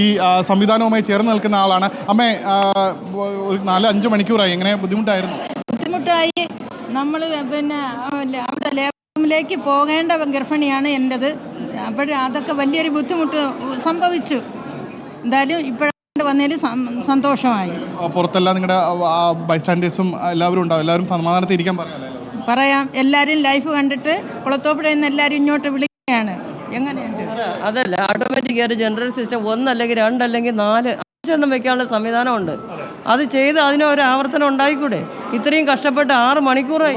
ഈ സംവിധാനവുമായി ചേർന്ന് നിൽക്കുന്ന ആളാണ്. അമ്മേ ഒരു നാല് അഞ്ച് മണിക്കൂറായി. എങ്ങനെ ബുദ്ധിമുട്ടായിരുന്നു? ബുദ്ധിമുട്ടായി. നമ്മൾ പിന്നെ അവിടെ ലേബർ പോകേണ്ട ഗർഭിണിയാണ് എന്റെത്. അപ്പോൾ അതൊക്കെ വലിയൊരു ബുദ്ധിമുട്ട് സംഭവിച്ചു. എന്തായാലും ഇപ്പോഴാണ്ട് വന്നതിൽ സന്തോഷമായി. പുറത്തെല്ലാം നിങ്ങളുടെ ബൈസ്റ്റാൻഡേഴ്സും എല്ലാവരും ഉണ്ടാവും. എല്ലാവരും സമാധാനത്തിൽ ഇരിക്കാൻ പറയാമല്ലോ പറയാം. എല്ലാവരും ലൈഫ് കണ്ടിട്ട് കുളത്തോപ്പുഴയിൽ നിന്ന് എല്ലാവരും ഇങ്ങോട്ട് വിളിക്കുകയാണ്. എങ്ങനെയുണ്ട്? അതല്ല ഓട്ടോമാറ്റിക് ആയിട്ട് ജനറൽ സിസ്റ്റം ഒന്നല്ലെങ്കിൽ രണ്ടല്ലെങ്കിൽ നാല് അഞ്ചെണ്ണം വെക്കാനുള്ള സംവിധാനമുണ്ട്. അത് ചെയ്ത് അതിന് ഒരു ആവർത്തനം ഉണ്ടായിക്കൂടെ? ഇത്രയും കഷ്ടപ്പെട്ട് ആറ് മണിക്കൂറായി.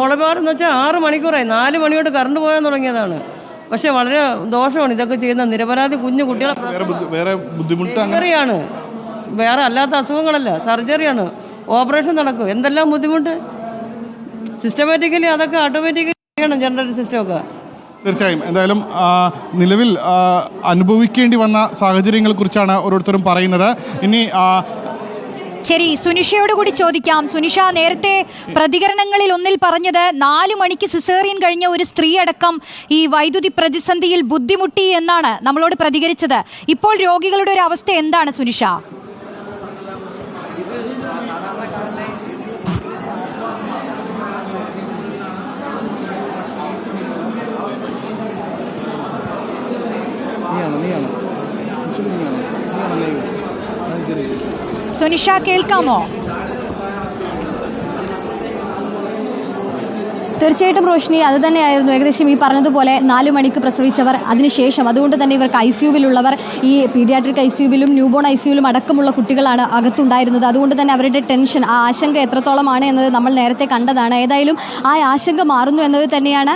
ഒളപാട് എന്ന് വെച്ചാൽ ആറ് മണിക്കൂറായി. നാല് മണിയോട് കറണ്ട് പോകാൻ തുടങ്ങിയതാണ്. പക്ഷെ വളരെ ദോഷമാണ് ഇതൊക്കെ ചെയ്യുന്ന നിരപരാധി കുഞ്ഞു കുട്ടികളെ വേറെ സർജറിയാണ് അല്ലാത്ത അസുഖങ്ങളല്ല. സർജറിയാണ് ഓപ്പറേഷൻ നടക്കും. എന്തെല്ലാം ബുദ്ധിമുട്ട്? സിസ്റ്റമാറ്റിക്കലി അതൊക്കെ ഓട്ടോമാറ്റിക്കലി ചെയ്യണം ജനറൽ സിസ്റ്റമൊക്കെ തീർച്ചയായും. എന്തായാലും നിലവിൽ അനുഭവിക്കേണ്ടി വന്ന സാഹചര്യങ്ങളെ കുറിച്ചാണ് ഓരോരുത്തരും പറയുന്നത്. ഇനി ശരി സുനിഷയോട് കൂടി ചോദിക്കാം. സുനിഷ നേരത്തെ പ്രതികരണങ്ങളിൽ ഒന്നിൽ പറഞ്ഞത് നാലു മണിക്ക് സിസേറിയൻ കഴിഞ്ഞ ഒരു സ്ത്രീ അടക്കം ഈ വൈദ്യുതി പ്രതിസന്ധിയിൽ ബുദ്ധിമുട്ടി എന്നാണ് നമ്മളോട് പ്രതികരിച്ചത്. ഇപ്പോൾ രോഗികളുടെ ഒരു അവസ്ഥ എന്താണ് സുനിഷ? സുനിഷ കേൾക്കാമോ? തീർച്ചയായിട്ടും റോഷിനി അത് തന്നെയായിരുന്നു ഏകദേശം ഈ പറഞ്ഞതുപോലെ നാല് മണിക്ക് പ്രസവിച്ചവർ അതിനുശേഷം അതുകൊണ്ട് തന്നെ ഇവർക്ക് ഐ സിയുവിലുള്ളവർ ഈ പീഡിയാട്രിക് ഐ സിയുവിലും ന്യൂബോൺ ഐ സിയുവിലും അടക്കമുള്ള കുട്ടികളാണ് അകത്തുണ്ടായിരുന്നത്. അതുകൊണ്ട് തന്നെ അവരുടെ ടെൻഷൻ ആ ആശങ്ക എത്രത്തോളമാണ് എന്നത് നമ്മൾ നേരത്തെ കണ്ടതാണ്. ഏതായാലും ആ ആശങ്ക മാറുന്നു എന്നത് തന്നെയാണ്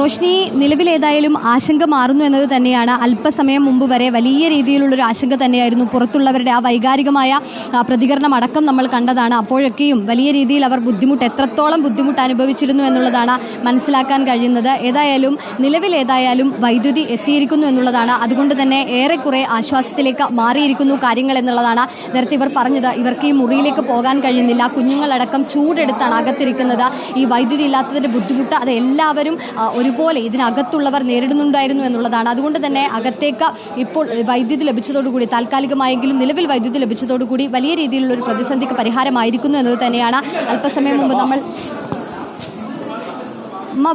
റോഷ്നി നിലവിലേതായാലും ആശങ്ക മാറുന്നു എന്നത് തന്നെയാണ് അല്പസമയം മുമ്പ് വരെ വലിയ രീതിയിലുള്ളൊരു ആശങ്ക തന്നെയായിരുന്നു പുറത്തുള്ളവരുടെ ആ വൈകാരികമായ പ്രതികരണം അടക്കം നമ്മൾ കണ്ടതാണ്. അപ്പോഴൊക്കെയും വലിയ രീതിയിൽ അവർ ബുദ്ധിമുട്ട് എത്രത്തോളം ബുദ്ധിമുട്ട് അനുഭവിച്ചിരുന്നു എന്നുള്ളതാണ് മനസ്സിലാക്കാൻ കഴിയുന്നത്. ഏതായാലും നിലവിലേതായാലും വൈദ്യുതി എത്തിയിരിക്കുന്നു എന്നുള്ളതാണ്. അതുകൊണ്ട് തന്നെ ഏറെക്കുറെ ആശ്വാസത്തിലേക്ക് മാറിയിരിക്കുന്നു കാര്യങ്ങൾ എന്നുള്ളതാണ് നേരത്തെ ഇവർ പറഞ്ഞത്. ഇവർക്ക് ഈ മുറിയിലേക്ക് പോകാൻ കഴിയുന്നില്ല. കുഞ്ഞുങ്ങളടക്കം ചൂടെടുത്താണ് അകത്തിരിക്കുന്നത്. ഈ വൈദ്യുതി ഇല്ലാത്തതിന്റെ ബുദ്ധിമുട്ട് അത് എല്ലാവരും ആ, ഒരുപോലെ ഇതിനകത്തുള്ളവർ നേരിടുന്നുണ്ടായിരുന്നു എന്നുള്ളതാണ്. അതുകൊണ്ട് തന്നെ അകത്തേക്ക് ഇപ്പോൾ വൈദ്യുതി ലഭിച്ചതോടുകൂടി താൽക്കാലികമായെങ്കിലും നിലവിൽ വൈദ്യുതി ലഭിച്ചതോടുകൂടി വലിയ രീതിയിലുള്ള ഒരു പ്രതിസന്ധിക്ക് പരിഹാരമായിരിക്കുന്നു എന്നത് തന്നെയാണ്. അല്പസമയം മുമ്പ് നമ്മൾ അമ്മ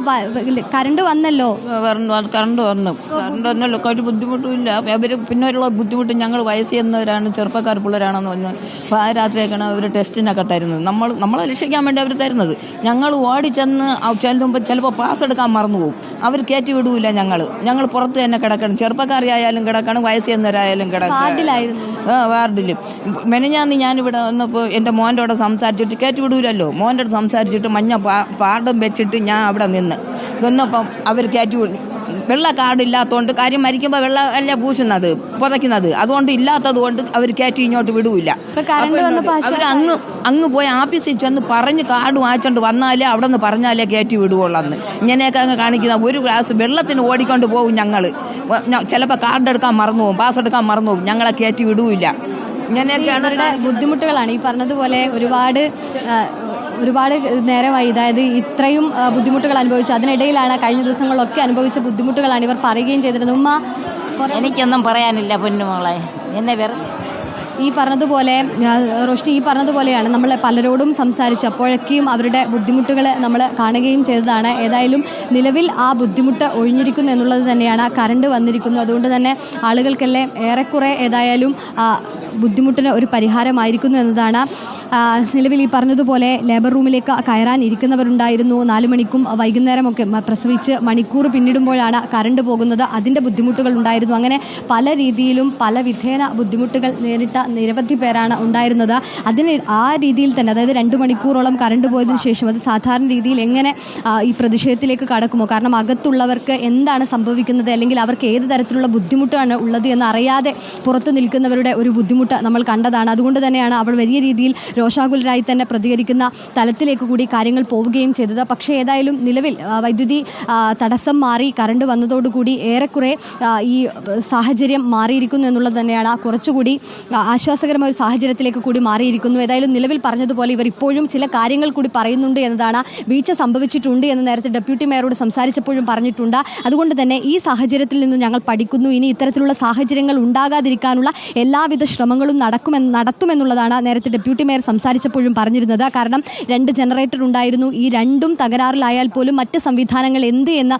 കറണ്ട് വന്നല്ലോ? വന്നു കറണ്ട് വന്നു. കറണ്ട് വന്നല്ലോ ഒരു ബുദ്ധിമുട്ടും ഇല്ല അവർ പിന്നെയുള്ള ബുദ്ധിമുട്ട് ഞങ്ങൾ വയസ്സ് ചെന്നവരാണ് ചെറുപ്പക്കാർ പിള്ളേരാണെന്ന് പറഞ്ഞു അപ്പോൾ ആ രാത്രിയൊക്കെയാണ് അവർ ടെസ്റ്റിനൊക്കെ തരുന്നത്. നമ്മൾ നമ്മളെ രക്ഷിക്കാൻ വേണ്ടി അവർ തരുന്നത്. ഞങ്ങൾ ഓടി ചെന്ന് ചെല്ലുമ്പോൾ ചിലപ്പോൾ പാസ് എടുക്കാൻ മറന്നു പോകും അവർ കയറ്റി വിടൂല ഞങ്ങൾ ഞങ്ങൾ പുറത്ത് തന്നെ കിടക്കണം. ചെറുപ്പക്കാരിയായാലും കിടക്കണം വയസ്സ് ചെന്നവരായാലും കിടക്കണം. ആ വാർഡിലും. മെനഞ്ഞാന്ന് ഞാനിവിടെ വന്നപ്പോൾ എന്റെ മോന്റെ അവിടെ സംസാരിച്ചിട്ട് കയറ്റി വിടൂലല്ലോ. മോന്റെ അവിടെ സംസാരിച്ചിട്ട് മഞ്ഞ പാ പാടം വെച്ചിട്ട് ഞാൻ അവിടെ നിന്ന്. നിന്നപ്പം അവർ കയറ്റി വിടും വെള്ള കാർഡ് ഇല്ലാത്തതുകൊണ്ട് കാര്യം മരിക്കുമ്പോൾ വെള്ള അല്ല പൂശുന്നത് പുതയ്ക്കുന്നത്. അതുകൊണ്ട് ഇല്ലാത്തത് കൊണ്ട് അവർ കയറ്റി ഇങ്ങോട്ട് വിടൂല അവർ അങ്ങ് അങ്ങ് പോയി ആഫീസിൽ ചെന്ന് പറഞ്ഞ് കാർഡ് വാങ്ങിച്ചോണ്ട് വന്നാലേ അവിടെ നിന്ന് പറഞ്ഞാലേ കയറ്റി വിടുവുള്ളന്ന് ഇങ്ങനെയൊക്കെ അങ്ങ് കാണിക്കുന്ന ഒരു ഗ്ലാസ് വെള്ളത്തിന് ഓടിക്കൊണ്ട് പോകും ഞങ്ങൾ ചിലപ്പോൾ കാർഡ് എടുക്കാൻ മറന്നു പോകും പാസ് എടുക്കാൻ മറന്നു പോകും ഞങ്ങളെ കയറ്റി വിടൂല ഇങ്ങനെയൊക്കെയാണ് ബുദ്ധിമുട്ടുകളാണ്. ഈ പറഞ്ഞതുപോലെ ഒരുപാട് ഒരുപാട് നേരമായി അതായത് ഇത്രയും ബുദ്ധിമുട്ടുകൾ അനുഭവിച്ചു. അതിനിടയിലാണ് കഴിഞ്ഞ ദിവസങ്ങളിലൊക്കെ അനുഭവിച്ച ബുദ്ധിമുട്ടുകളാണ് ഇവർ പറയുകയും ചെയ്തിരുന്നത്. ഉമ്മ എനിക്കൊന്നും പറയാനില്ല പൊന്നുമോളെ എന്നെ വെറുതെ ഈ പറഞ്ഞതുപോലെ റോഷ്നി ഈ പറഞ്ഞതുപോലെയാണ് നമ്മൾ പലരോടും സംസാരിച്ച് അപ്പോഴൊക്കെയും അവരുടെ ബുദ്ധിമുട്ടുകൾ നമ്മൾ കാണുകയും ചെയ്തതാണ്. ഏതായാലും നിലവിൽ ആ ബുദ്ധിമുട്ട് ഒഴിഞ്ഞിരിക്കുന്നു എന്നുള്ളത് തന്നെയാണ് കറണ്ട് വന്നിരിക്കുന്നു. അതുകൊണ്ട് തന്നെ ആളുകൾക്കെല്ലാം ഏറെക്കുറെ ഏതായാലും ബുദ്ധിമുട്ടിന് ഒരു പരിഹാരമായിരിക്കുന്നു എന്നതാണ് നിലവിൽ ഈ പറഞ്ഞതുപോലെ ലേബർ റൂമിലേക്ക് കയറാൻ ഇരിക്കുന്നവരുണ്ടായിരുന്നു. നാല് മണിക്കും വൈകുന്നേരമൊക്കെ പ്രസവിച്ച് മണിക്കൂർ പിന്നിടുമ്പോഴാണ് കറണ്ട് പോകുന്നത്. അതിന്റെ ബുദ്ധിമുട്ടുകൾ ഉണ്ടായിരുന്നു. അങ്ങനെ പല രീതിയിലും പല വിധേന ബുദ്ധിമുട്ടുകൾ നേരിട്ട നിരവധി പേരാണ് ഉണ്ടായിരുന്നത്. അതിന് ആ രീതിയിൽ തന്നെ അതായത് രണ്ട് മണിക്കൂറോളം കറണ്ട് പോയതിനു ശേഷം അത് സാധാരണ രീതിയിൽ എങ്ങനെ ഈ പ്രതിഷേധത്തിലേക്ക് കടക്കുമോ? കാരണം അകത്തുള്ളവർക്ക് എന്താണ് സംഭവിക്കുന്നത്? അല്ലെങ്കിൽ അവർക്ക് ഏത് തരത്തിലുള്ള ബുദ്ധിമുട്ടാണ് ഉള്ളത് എന്ന് അറിയാതെ പുറത്തു നിൽക്കുന്നവരുടെ ഒരു ബുദ്ധിമുട്ട് നമ്മൾ കണ്ടതാണ്. അതുകൊണ്ട് തന്നെയാണ് അവൾ വലിയ രീതിയിൽ രോഷാകുലരായി തന്നെ പ്രതികരിക്കുന്ന തലത്തിലേക്ക് കൂടി കാര്യങ്ങൾ പോവുകയും ചെയ്തത്. പക്ഷേ ഏതായാലും നിലവിൽ വൈദ്യുതി തടസ്സം മാറി കറണ്ട് വന്നതോടുകൂടി ഏറെക്കുറെ ഈ സാഹചര്യം മാറിയിരിക്കുന്നു എന്നുള്ളത് തന്നെയാണ്. കുറച്ചുകൂടി ആശ്വാസകരമായ ഒരു സാഹചര്യത്തിലേക്ക് കൂടി മാറിയിരിക്കുന്നു. ഏതായാലും നിലവിൽ പറഞ്ഞതുപോലെ ഇവർ ഇപ്പോഴും ചില കാര്യങ്ങൾ കൂടി പറയുന്നുണ്ട് എന്നതാണ് വീഴ്ച സംഭവിച്ചിട്ടുണ്ട് എന്ന് നേരത്തെ ഡെപ്യൂട്ടി മേയറോട് സംസാരിച്ചപ്പോഴും പറഞ്ഞിട്ടുണ്ട്. അതുകൊണ്ട് തന്നെ ഈ സാഹചര്യത്തിൽ നിന്ന് ഞങ്ങൾ പഠിക്കുന്നു. ഇനി ഇത്തരത്തിലുള്ള സാഹചര്യങ്ങൾ ഉണ്ടാകാതിരിക്കാനുള്ള എല്ലാവിധ ശ്രമങ്ങളും നടക്കുമെന്ന് നടത്തുമെന്നുള്ളതാണ് നേരത്തെ ഡെപ്യൂട്ടി മേയർ സംസാരിച്ചപ്പോഴും പറഞ്ഞിരുന്നത്. കാരണം രണ്ട് ജനറേറ്റർ ഉണ്ടായിരുന്നു. ഈ രണ്ടും തകരാറിലായാൽ പോലും മറ്റ് സംവിധാനങ്ങൾ എന്ത് എന്ന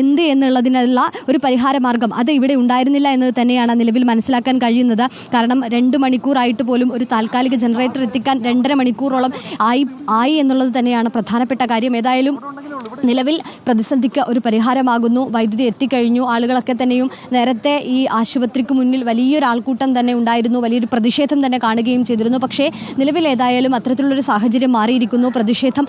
എന്ത് എന്നുള്ളതിനുള്ള ഒരു പരിഹാര മാർഗം അത് ഇവിടെ ഉണ്ടായിരുന്നില്ല എന്നത് തന്നെയാണ് നിലവിൽ മനസ്സിലാക്കാൻ കഴിയുന്നത്. കാരണം രണ്ട് മണിക്കൂറായിട്ട് പോലും ഒരു താൽക്കാലിക ജനറേറ്റർ എത്തിക്കാൻ രണ്ടര മണിക്കൂറോളം ആയി ആയി എന്നുള്ളത് തന്നെയാണ് പ്രധാനപ്പെട്ട കാര്യം. ഏതായാലും നിലവിൽ പ്രതിസന്ധിക്ക് ഒരു പരിഹാരമാകുന്നു. വൈദ്യുതി എത്തിക്കഴിഞ്ഞു. ആളുകളൊക്കെ തന്നെയും നേരത്തെ ഈ ആശുപത്രിക്ക് മുന്നിൽ വലിയൊരു ആൾക്കൂട്ടം തന്നെ ഉണ്ടായിരുന്നു. വലിയൊരു പ്രതിഷേധം തന്നെ കാണുകയും ചെയ്തിരുന്നു. പക്ഷേ നിലവിൽ ഏതായാലും അത്തരത്തിലുള്ളൊരു സാഹചര്യം മാറിയിരിക്കുന്നു. പ്രതിഷേധം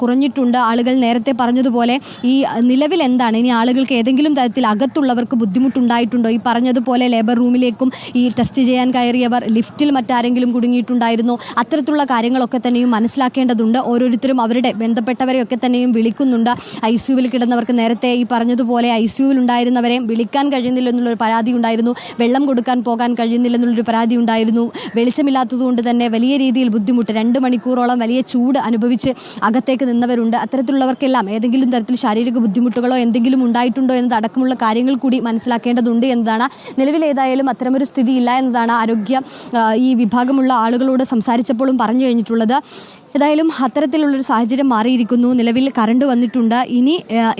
കുറഞ്ഞിട്ടുണ്ട്. ആളുകൾ നേരത്തെ പറഞ്ഞതുപോലെ ഈ നിലവിൽ എന്താണ്? ഇനി ആളുകൾക്ക് ഏതെങ്കിലും തരത്തിൽ അകത്തുള്ളവർക്ക് ബുദ്ധിമുട്ടുണ്ടായിട്ടുണ്ടോ? ഈ പറഞ്ഞതുപോലെ ലേബർ റൂമിലേക്കും ഈ ടെസ്റ്റ് ചെയ്യാൻ കയറിയവർ ലിഫ്റ്റിൽ മറ്റാരെങ്കിലും കുടുങ്ങിയിട്ടുണ്ടായിരുന്നോ. അത്തരത്തിലുള്ള കാര്യങ്ങളൊക്കെ തന്നെയും മനസ്സിലാക്കേണ്ടതുണ്ട്. ഓരോരുത്തരും അവരുടെ ബന്ധപ്പെട്ടവരെയൊക്കെ തന്നെയും വിളിക്കുന്നുണ്ട് ഐ സിയുവിൽ കിടന്നവർക്ക് നേരത്തെ ഈ പറഞ്ഞതുപോലെ ഐ സിയുവിൽ ഉണ്ടായിരുന്നവരെ വിളിക്കാൻ കഴിയുന്നില്ല എന്നുള്ളൊരു പരാതി ഉണ്ടായിരുന്നു. വെള്ളം കൊടുക്കാൻ പോകാൻ കഴിയുന്നില്ല എന്നുള്ളൊരു പരാതി ഉണ്ടായിരുന്നു. വെളിച്ചമില്ലാത്തതുകൊണ്ട് തന്നെ വലിയ രീതിയിൽ ബുദ്ധിമുട്ട്. രണ്ട് മണിക്കൂറോളം വലിയ ചൂട് അനുഭവിച്ച് അകത്തേക്ക് നിന്നവരുണ്ട്. അത്തരത്തിലുള്ളവർക്കെല്ലാം ഏതെങ്കിലും തരത്തിൽ ശാരീരിക ബുദ്ധിമുട്ടുകളോ എന്തെങ്കിലും ഉണ്ടായിട്ടുണ്ടോ എന്നതടക്കമുള്ള കാര്യങ്ങൾ കൂടി മനസ്സിലാക്കേണ്ടതുണ്ട് എന്നതാണ്. നിലവിൽ ഏതായാലും അത്തരമൊരു സ്ഥിതി ഇല്ല എന്നതാണ് ആരോഗ്യ ഈ വിഭാഗമുള്ള ആളുകളോട് സംസാരിച്ചപ്പോഴും പറഞ്ഞു കഴിഞ്ഞിട്ടുള്ളത്. ഏതായാലും അത്തരത്തിലുള്ളൊരു സാഹചര്യം മാറിയിരിക്കുന്നു. നിലവിൽ കറണ്ട് വന്നിട്ടുണ്ട്. ഇനി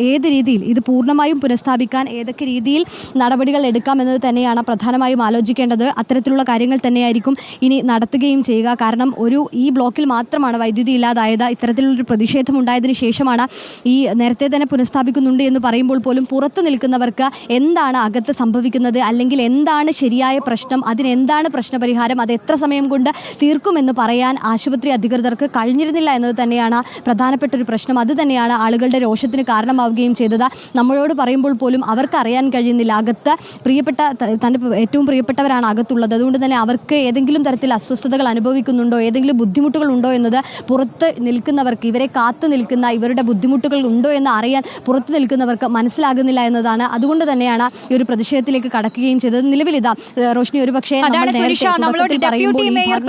ഏത് രീതിയിൽ ഇത് പൂർണമായും പുനഃസ്ഥാപിക്കാൻ ഏതൊക്കെ രീതിയിൽ നടപടികൾ എടുക്കാം എന്നത് തന്നെയാണ് പ്രധാനമായും ആലോചിക്കേണ്ടത്. അത്തരത്തിലുള്ള കാര്യങ്ങൾ തന്നെയായിരിക്കും ഇനി നടത്തുകയും ചെയ്യുക. കാരണം ഒരു ഈ ബ്ലോക്കിൽ മാത്രമാണ് വൈദ്യുതി ഇല്ലാതായത്. ഇത്തരത്തിലുള്ളൊരു പ്രതിഷേധം ഉണ്ടായതിന് ശേഷമാണ് ഈ നേരത്തെ തന്നെ പുനഃസ്ഥാപിക്കുന്നുണ്ട് എന്ന് പറയുമ്പോൾ പോലും പുറത്തു നിൽക്കുന്നവർക്ക് എന്താണ് അകത്ത് സംഭവിക്കുന്നത്? അല്ലെങ്കിൽ എന്താണ് ശരിയായ പ്രശ്നം? അതിനെന്താണ് പ്രശ്നപരിഹാരം? അത് എത്ര സമയം കൊണ്ട് തീർക്കുമെന്ന് പറയാൻ ആശുപത്രി അധികൃതർക്ക് കഴിഞ്ഞിരുന്നില്ല എന്നത് തന്നെയാണ് പ്രധാനപ്പെട്ട ഒരു പ്രശ്നം. അത് തന്നെയാണ് ആളുകളുടെ രോഷത്തിന് കാരണമാവുകയും ചെയ്തത്. നമ്മളോട് പറയുമ്പോൾ പോലും അവർക്ക് അറിയാൻ കഴിയുന്നില്ല. അകത്ത് പ്രിയപ്പെട്ട തന്റെ ഏറ്റവും പ്രിയപ്പെട്ടവരാണ് അകത്തുള്ളത്. അതുകൊണ്ട് തന്നെ അവർക്ക് ഏതെങ്കിലും തരത്തിൽ അസ്വസ്ഥതകൾ അനുഭവിക്കുന്നുണ്ടോ? ഏതെങ്കിലും ബുദ്ധിമുട്ടുകൾ ഉണ്ടോ എന്നത് പുറത്ത് നിൽക്കുന്നവർക്ക് ഇവരെ കാത്തു നിൽക്കുന്ന ഇവരുടെ ബുദ്ധിമുട്ടുകൾ ഉണ്ടോ എന്ന് അറിയാൻ പുറത്ത് നിൽക്കുന്നവർക്ക് മനസ്സിലാകുന്നില്ല എന്നതാണ്. അതുകൊണ്ട് തന്നെയാണ് ഈ ഒരു പ്രതിഷേധത്തിലേക്ക് കടക്കുകയും ചെയ്തത്. നിലവിലിതാ ഇതാ റോഷ്നി ഒരു പക്ഷേ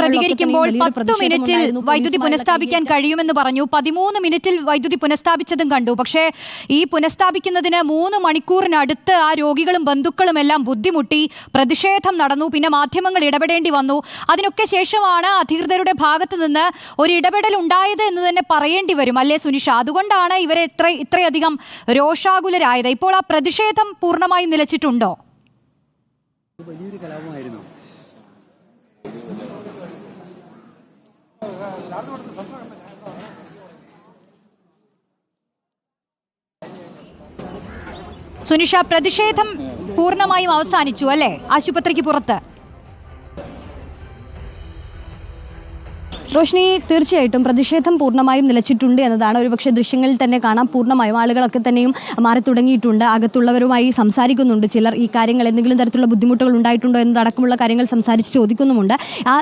പ്രതികരിക്കുമ്പോൾ മിനിറ്റിൽ വൈദ്യുതി പോലീസുമായുള്ള പുനഃസ്ഥാപിക്കാൻ കഴിയുമെന്ന് പറഞ്ഞു. പതിമൂന്ന് മിനിറ്റിൽ വൈദ്യുതി പുനഃസ്ഥാപിച്ചതും കണ്ടു. പക്ഷേ ഈ പുനഃസ്ഥാപിക്കുന്നതിന് മൂന്ന് മണിക്കൂറിനടുത്ത് ആ രോഗികളും ബന്ധുക്കളും എല്ലാം ബുദ്ധിമുട്ടി പ്രതിഷേധം നടന്നു പിന്നെ മാധ്യമങ്ങൾ ഇടപെടേണ്ടി വന്നു. അതിനൊക്കെ ശേഷമാണ് അധികൃതരുടെ ഭാഗത്ത് നിന്ന് ഒരു ഇടപെടൽ ഉണ്ടായത് എന്ന് തന്നെ പറയേണ്ടി വരും. അല്ലേ സുനിഷ? അതുകൊണ്ടാണ് ഇവരെ ഇത്ര ഇത്രയധികം രോഷാകുലരായത്. ഇപ്പോൾ ആ പ്രതിഷേധം പൂർണമായും നിലച്ചിട്ടുണ്ടോ? സുനിഷ പ്രതിഷേധം പൂർണമായും അവസാനിച്ചു അല്ലേ? ആശുപത്രിക്ക് പുറത്ത്. റോഷ്നി തീർച്ചയായിട്ടും പ്രതിഷേധം പൂർണമായും നിലച്ചിട്ടുണ്ട് എന്നതാണ് ഒരുപക്ഷെ ദൃശ്യങ്ങളിൽ തന്നെ കാണാം. പൂർണമായും ആളുകളൊക്കെ തന്നെയും മാറി തുടങ്ങിയിട്ടുണ്ട്. അകത്തുള്ളവരുമായി സംസാരിക്കുന്നുണ്ട് ചിലർ. ഈ കാര്യങ്ങൾ എന്തെങ്കിലും തരത്തിലുള്ള ബുദ്ധിമുട്ടുകൾ ഉണ്ടായിട്ടുണ്ടോ എന്നതടക്കമുള്ള കാര്യങ്ങൾ സംസാരിച്ച് ചോദിക്കുന്നുമുണ്ട്. ആ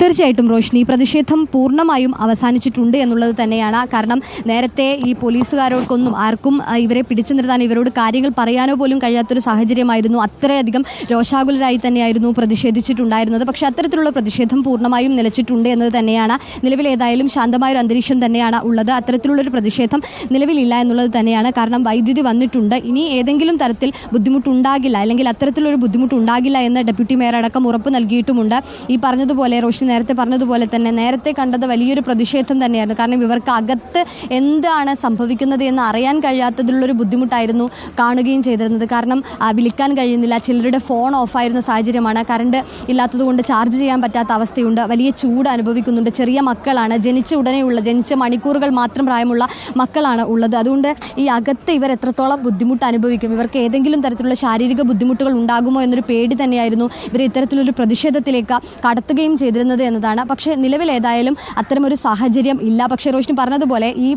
തീർച്ചയായിട്ടും റോഷിനി പ്രതിഷേധം പൂർണമായും അവസാനിച്ചിട്ടുണ്ട് എന്നുള്ളത് തന്നെയാണ്. കാരണം നേരത്തെ ഈ പോലീസുകാരോടൊന്നും ആർക്കും ഇവരെ പിടിച്ചു നിർത്താൻ ഇവരോട് കാര്യങ്ങൾ പറയാനോ പോലും കഴിയാത്തൊരു സാഹചര്യമായിരുന്നു. അത്രയധികം രോഷാകുലരായി തന്നെയായിരുന്നു പ്രതിഷേധിച്ചിട്ടുണ്ടായിരുന്നത്. പക്ഷേ അത്തരത്തിലുള്ള പ്രതിഷേധം പൂർണമായും നിലച്ചിട്ടുണ്ട് എന്നത് തന്നെയാണ്. നിലവിൽ ഏതായാലും ശാന്തമായ ഒരു അന്തരീക്ഷം തന്നെയാണ് ഉള്ളത്. അത്തരത്തിലുള്ളൊരു പ്രതിഷേധം നിലവിലില്ല എന്നുള്ളത് തന്നെയാണ്. കാരണം വൈദ്യുതി വന്നിട്ടുണ്ട്. ഇനി ഏതെങ്കിലും തരത്തിൽ ബുദ്ധിമുട്ടുണ്ടാകില്ല. അല്ലെങ്കിൽ അത്തരത്തിലൊരു ബുദ്ധിമുട്ടുണ്ടാകില്ല എന്ന് ഡെപ്യൂട്ടി മേയർ അടക്കം ഉറപ്പ് നൽകിയിട്ടുമുണ്ട്. ഈ പറഞ്ഞതുപോലെ റോഷിനി നേരത്തെ പറഞ്ഞതുപോലെ തന്നെ നേരത്തെ കണ്ടത് വലിയൊരു പ്രതിഷേധം തന്നെയായിരുന്നു. കാരണം ഇവർക്ക് അകത്ത് എന്താണ് സംഭവിക്കുന്നത് എന്ന് അറിയാൻ കഴിയാത്തതിലുള്ളൊരു ബുദ്ധിമുട്ടായിരുന്നു കാണുകയും ചെയ്തിരുന്നത്. കാരണം വിളിക്കാൻ കഴിയുന്നില്ല. ചിലരുടെ ഫോൺ ഓഫായിരുന്ന സാഹചര്യമാണ്. കറണ്ട് ഇല്ലാത്തതുകൊണ്ട് ചാർജ് ചെയ്യാൻ പറ്റാത്ത അവസ്ഥയുണ്ട്. വലിയ ചൂട് അനുഭവിക്കുന്നുണ്ട്. ചെറിയ മക്കളാണ്. ജനിച്ച ഉടനെയുള്ള ജനിച്ച മണിക്കൂറുകൾ മാത്രം പ്രായമുള്ള മക്കളാണ് ഉള്ളത്. അതുകൊണ്ട് ഈ അകത്ത് ഇവർ എത്രത്തോളം ബുദ്ധിമുട്ട് അനുഭവിക്കും? ഇവർക്ക് ഏതെങ്കിലും തരത്തിലുള്ള ശാരീരിക ബുദ്ധിമുട്ടുകൾ ഉണ്ടാകുമോ എന്നൊരു പേടി തന്നെയായിരുന്നു. ഇവർ ഇത്തരത്തിലൊരു പ്രതിഷേധത്തിലേക്ക് കടത്തുകയും ചെയ്തിരുന്നത് ചെയ്യുന്നത് എന്നതാണ്. പക്ഷേ നിലവിൽ ഏതായാലും അത്തരമൊരു സാഹചര്യം ഇല്ല. പക്ഷേ റോഷിനി പറഞ്ഞതുപോലെ ഈ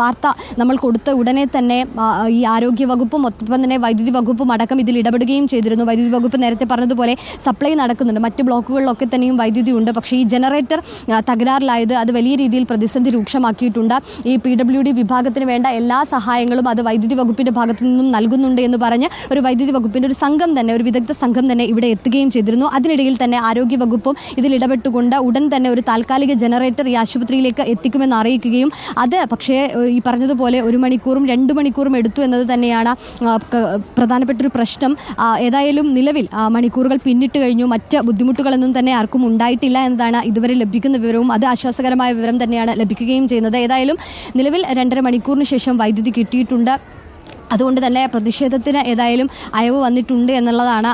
വാർത്ത നമ്മൾ കൊടുത്ത ഉടനെ തന്നെ ഈ ആരോഗ്യ വകുപ്പും ഒപ്പം തന്നെ വൈദ്യുതി വകുപ്പും അടക്കം ഇതിൽ ഇടപെടുകയും ചെയ്തിരുന്നു. വൈദ്യുതി വകുപ്പ് നേരത്തെ പറഞ്ഞതുപോലെ സപ്ലൈ നടക്കുന്നുണ്ട്. മറ്റ് ബ്ലോക്കുകളിലൊക്കെ തന്നെയും വൈദ്യുതി ഉണ്ട്. പക്ഷേ ഈ ജനറേറ്റർ തകരാറിലായത് അത് വലിയ രീതിയിൽ പ്രതിസന്ധി രൂക്ഷമാക്കിയിട്ടുണ്ട്. ഈ പി ഡബ്ല്യു ഡി വിഭാഗത്തിന് വേണ്ട എല്ലാ സഹായങ്ങളും അത് വൈദ്യുതി വകുപ്പിന്റെ ഭാഗത്തു നിന്നും നൽകുന്നുണ്ട് എന്ന് പറഞ്ഞ് ഒരു വൈദ്യുതി വകുപ്പിന്റെ ഒരു സംഘം തന്നെ ഒരു വിദഗ്ധ സംഘം തന്നെ ഇവിടെ എത്തുകയും ചെയ്തിരുന്നു. അതിനിടയിൽ തന്നെ ആരോഗ്യ വകുപ്പും ഇതിൽ ഇടപെട്ടുകൊണ്ട് ഉടൻ തന്നെ ഒരു താൽക്കാലിക ജനറേറ്റർ ഈ ആശുപത്രിയിലേക്ക് എത്തിക്കുമെന്ന് അറിയിക്കുകയും അത് പക്ഷേ ഈ പറഞ്ഞതുപോലെ ഒരു മണിക്കൂറും രണ്ട് മണിക്കൂറും എടുത്തു എന്നത് തന്നെയാണ് പ്രധാനപ്പെട്ടൊരു പ്രശ്നം. ഏതായാലും നിലവിൽ മണിക്കൂറുകൾ പിന്നിട്ട് കഴിഞ്ഞു. മറ്റ് ബുദ്ധിമുട്ടുകളൊന്നും തന്നെ ആർക്കും ഉണ്ടായിട്ടില്ല എന്നതാണ് ഇതുവരെ ലഭിക്കുന്ന വിവരവും. അത് ആശ്വാസകരമായ വിവരം തന്നെയാണ് ലഭിക്കുകയും ചെയ്യുന്നത്. ഏതായാലും നിലവിൽ രണ്ടര മണിക്കൂറിന് ശേഷം വൈദ്യുതി കിട്ടിയിട്ടുണ്ട്. അതുകൊണ്ട് തന്നെ പ്രതിഷേധത്തിന് ഏതായാലും അയവ് വന്നിട്ടുണ്ട് എന്നുള്ളതാണ്.